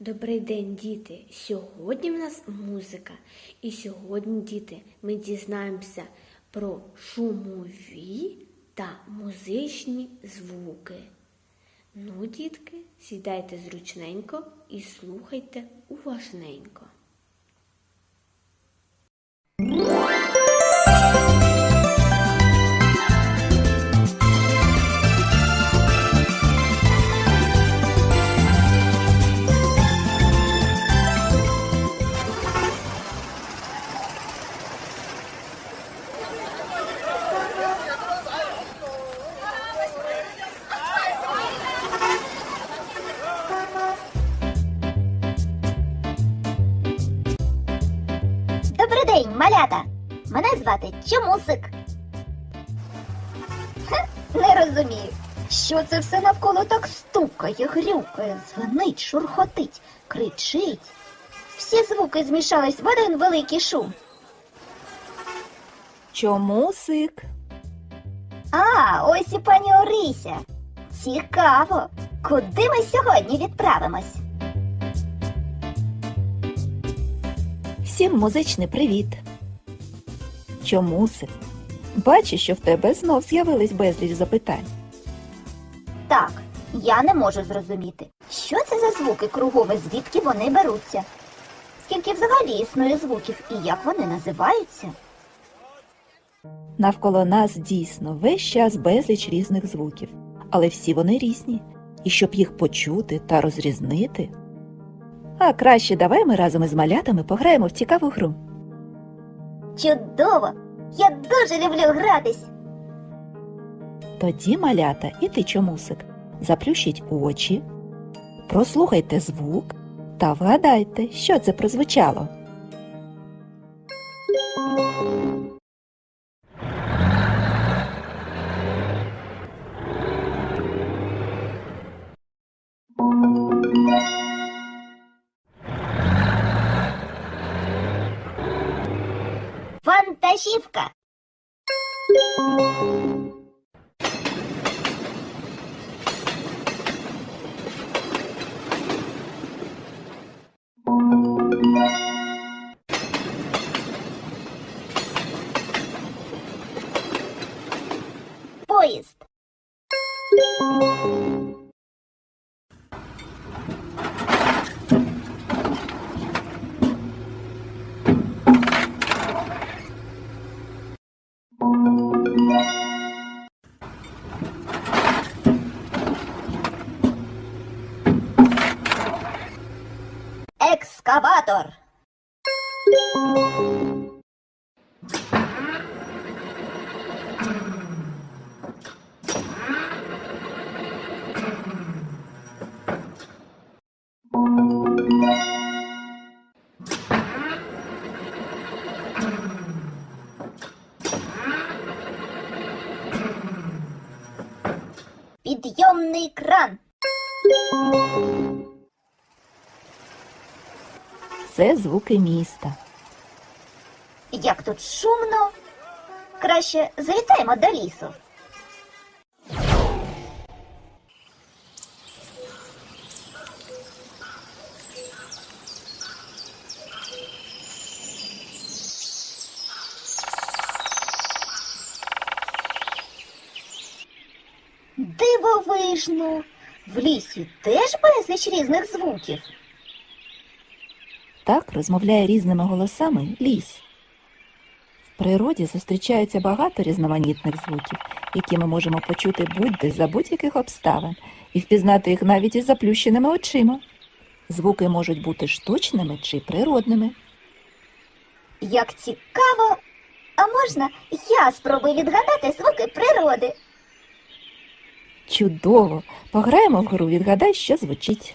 Добрий день, діти! Сьогодні в нас музика. І сьогодні, діти, ми дізнаємося про шумові та музичні звуки. Ну, дітки, сідайте зручненько і слухайте уважненько. Добрий день, малята! Мене звати Чомусик. Не розумію, що це все навколо так стукає, грюкає, дзвонить, шурхотить, кричить. Всі звуки змішались в один великий шум. Чомусик? А, ось і пані Орися. Цікаво, куди ми сьогодні відправимось? Всім музичний привіт. Чомусик? Бачу, що в тебе знов з'явились безліч запитань. Так, я не можу зрозуміти, що це за звуки кругом і звідки вони беруться. Скільки взагалі існує звуків і як вони називаються? Навколо нас дійсно весь час безліч різних звуків, але всі вони різні. І щоб їх почути та розрізнити. А краще давай ми разом із малятами пограємо в цікаву гру. Чудово! Я дуже люблю гратись. Тоді, малята, і ти, чомусик, заплющіть очі, прослухайте звук та вгадайте, що це прозвучало. Вантажівка. Поїзд. экскаватор. Подъемный кран. Це звуки міста. Як тут шумно. Краще завітаємо до лісу. Дивовижно. В лісі теж безліч різних звуків. Так розмовляє різними голосами ліс. В природі зустрічається багато різноманітних звуків, які ми можемо почути будь-де за будь-яких обставин і впізнати їх навіть із заплющеними очима. Звуки можуть бути штучними чи природними. Як цікаво. А можна я спробую відгадати звуки природи? Чудово! Пограємо в гру, відгадай, що звучить.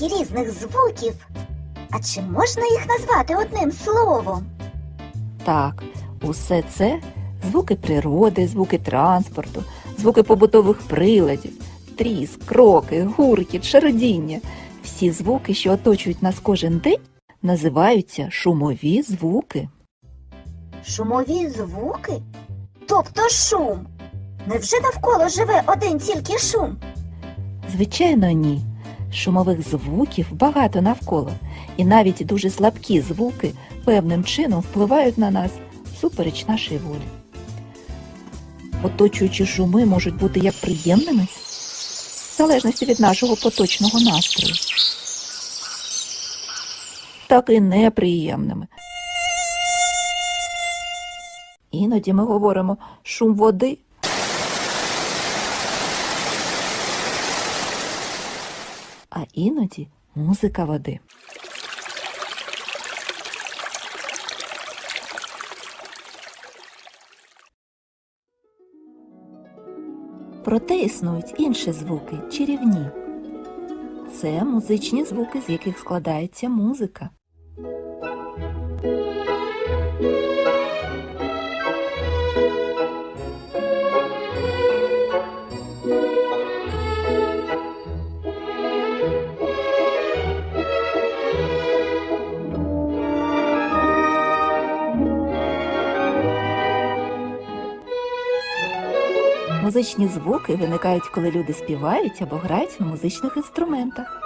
Стільки різних звуків. А чи можна їх назвати одним словом? Так, усе це звуки природи, звуки транспорту, звуки побутових приладів, тріск, кроки, гуркіт, шародіння. Всі звуки, що оточують нас кожен день, називаються шумові звуки. Шумові звуки? Тобто шум. Невже навколо живе один тільки шум? Звичайно, ні. Шумових звуків багато навколо, і навіть дуже слабкі звуки певним чином впливають на нас супереч нашої волі. Оточуючі шуми можуть бути як приємними, в залежності від нашого поточного настрою, так і неприємними. Іноді ми говоримо шум води а іноді музика води. Проте існують інші звуки чарівні. Це музичні звуки, з яких складається музика. Музичні звуки виникають, коли люди співають або грають на музичних інструментах.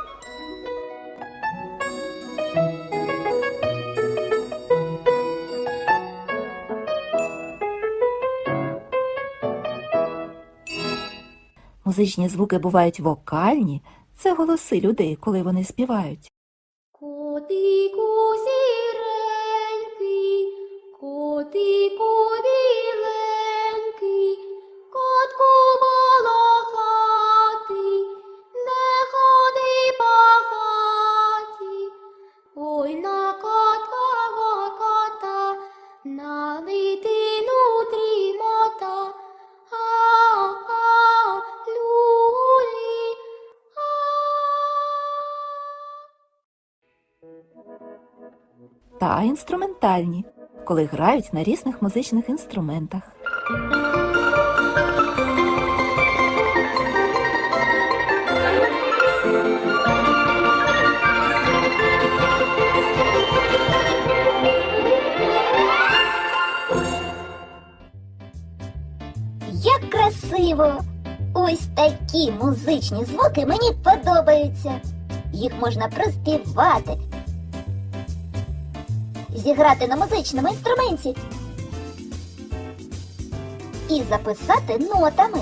Музичні звуки бувають вокальні, це голоси людей, коли вони співають. Котику сіренький, та інструментальні, коли грають на різних музичних інструментах. Як красиво! Ось такі музичні звуки мені подобаються. Їх можна проспівати, зіграти на музичному інструменті і записати нотами.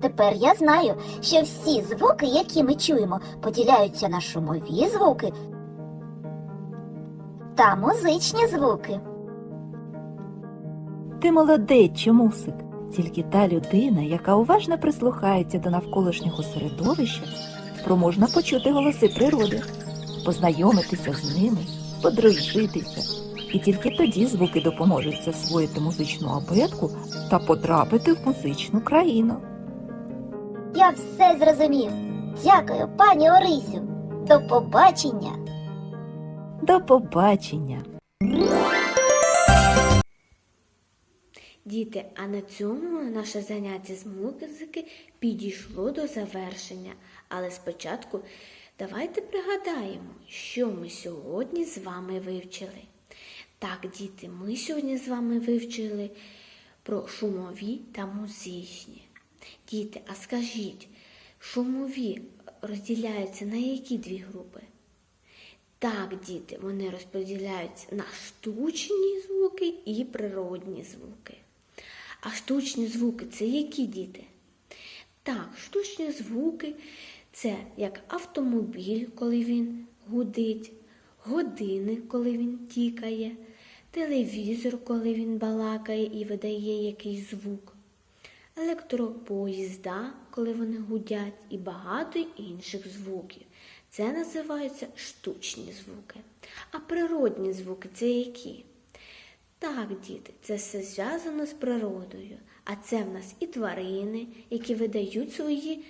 Тепер я знаю, що всі звуки, які ми чуємо, поділяються на шумові звуки та музичні звуки. Ти молодець, чомусик. Тільки та людина, яка уважно прислухається до навколишнього середовища, спроможна почути голоси природи, познайомитися з ними, подружитися. І тільки тоді звуки допоможуть засвоїти музичну абетку та потрапити в музичну країну. Я все зрозумів. Дякую, пані Орисю. До побачення. До побачення! Діти, а на цьому наше заняття з музики підійшло до завершення. Але спочатку давайте пригадаємо, що ми сьогодні з вами вивчили. Так, діти, ми сьогодні з вами вивчили про шумові та музичні. Діти, а скажіть, шумові розділяються на які дві групи? Так, діти, вони розподіляються на штучні звуки і природні звуки. А штучні звуки це які діти? Так, штучні звуки це як автомобіль, коли він гудить, години, коли він тікає, телевізор, коли він балакає і видає якийсь звук, електропоїзда, коли вони гудять, і багато інших звуків. Це називаються штучні звуки. А природні звуки це які? Так, діти, це все зв'язано з природою. А це в нас і тварини, які видають свої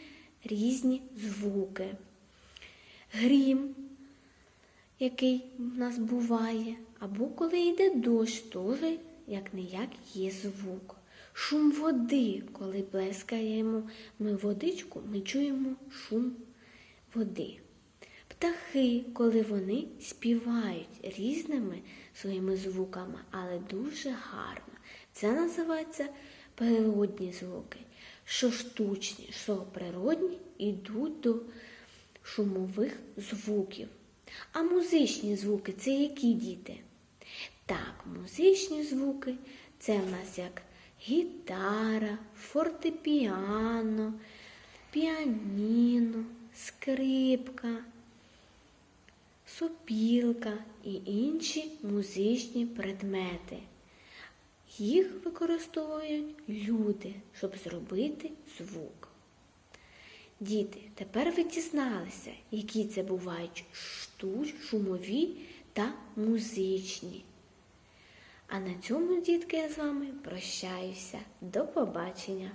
різні звуки. Грім, який в нас буває, або коли йде дощ, теж як не як є звук. Шум води, коли плескаємо ми водичку, ми чуємо шум води. Птахи, коли вони співають різними своїми звуками, але дуже гарно. Це називається природні звуки. Що штучні, що природні йдуть до шумових звуків. А музичні звуки це які діти? Так, музичні звуки це в нас як гітара, фортепіано, піаніно, скрипка, сопілка і інші музичні предмети. Їх використовують люди, щоб зробити звук. Діти, тепер ви дізналися, які це бувають штуч, шумові та музичні. А на цьому, дітки, я з вами прощаюся. До побачення!